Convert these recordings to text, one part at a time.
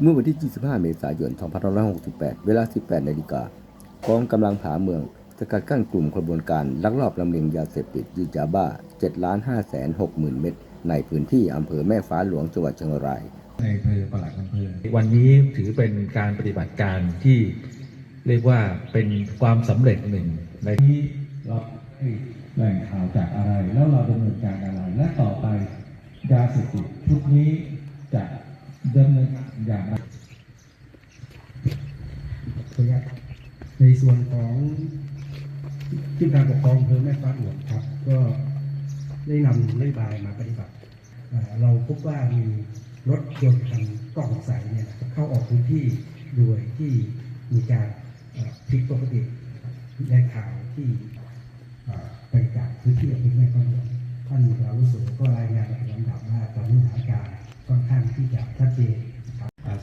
เมื่อวันที่ 25 เมษายน 2568 เวลา 18 นาฬิกากองกำลังผาเมืองสกัดกั้นกลุ่มขบวนการลักลอบลำเลียงยาเสพติดยียาบ้า7 5 6 0 0 0 0เม็ดในพื้นที่อำเภอแม่ฟ้าหลวงจังหวัดเชียงรายในอำเภอปลัดอำเภอวันนี้ถือเป็นการปฏิบัติการที่เรียกว่าเป็นความสำเร็จหนึ่ง ในนี้เราให้แหล่งข่าวจากอะไร แล้วเราดำเนินการอะไรและต่อไปยาเสพติดชุดนี้จะ ดำเนินการอย่างไรขออนุญาตในส่วนของที่การปกครองอำเภอแม่ฟ้าหลวงครับ ก็ได้นำนโยบายมาปฏิบัติ เราพบว่ามีรถยนต์คันต้องสงสัยเนี่ยเข้าออกพื้นที่โดยที่มีการผิดปกติได้ข่าวที่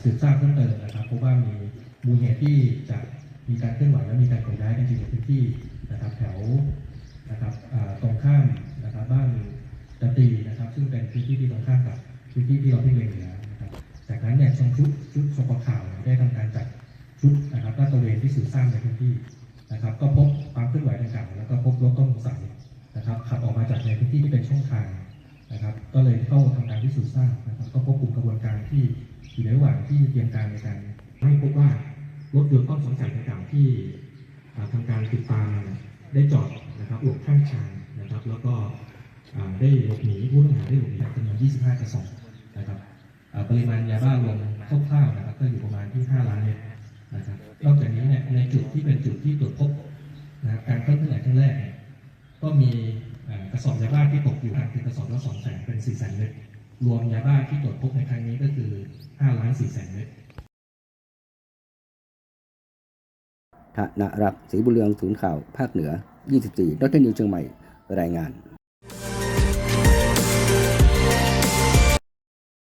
สืบทราบเพิ่มเติมนะครับพบว่ามีมูลเหตุที่จะมีการเคลื่อนไหวและมีการขนย้ายกันจริงในพื้นที่นะครับแถวนะครับตรงข้ามนะครับบ้านตะตีนะครับ ซึ่งเป็นพื้นที่ที่ตรงข้ามกับพื้นที่ที่เราเพ่งเล็งอยู่แล้วนะครับจากนั้นเนี่ยทางชุดชุดสปข่าวได้ทำการจัดชุดนะครับลาดตระเวนที่สืบทราบในพื้นที่นะครับ ก็พบความเคลื่อนไหวดังกล่าวแล้วก็พบรถต้องสงสัยนะครับขับออกมาจากในพื้นที่ที่เป็นช่องทาง นะครับ ก็เลยเข้าทำการพิสูจน์ทราบนะครับ ก็พบกลุ่มกระบวนการที่อยู่ในระหว่างที่เตรียมการในการให้พบว่ารถยนต์ต้องสงสัยดังกล่าวที่อ่าทางการติดตามได้จอดนะครับหลบข้างทางนะครับ แล้วก็ได้หลบหนีผู้ต้องหาได้หลบหนีจำนวน 25 กระสอบนะครับปริมาณยาบ้ารวมคร่าวๆนะครับก็อยู่ประมาณที่ 5 ล้านเม็ดนะครับนอกจากนี้เนี่ยในจุดที่เป็นจุดที่ตรวจพบนะการเข้าเคลื่อนไหวครั้งแรกเนี่ยก็มี สอบยาบ้าที่ตกอยู่ทางคือกระสอบละสองแสนเป็นสี่แสนเม็ดรวมยาบ้าที่ตรวจพบในครั้งนี้ก็คือห้าล้านสี่แสนเม็ดธนรักษ์ศรีบุญเรืองศูนย์ข่าว ภาคเหนือ 24ดรนิวเชียงใหม่ รายงาน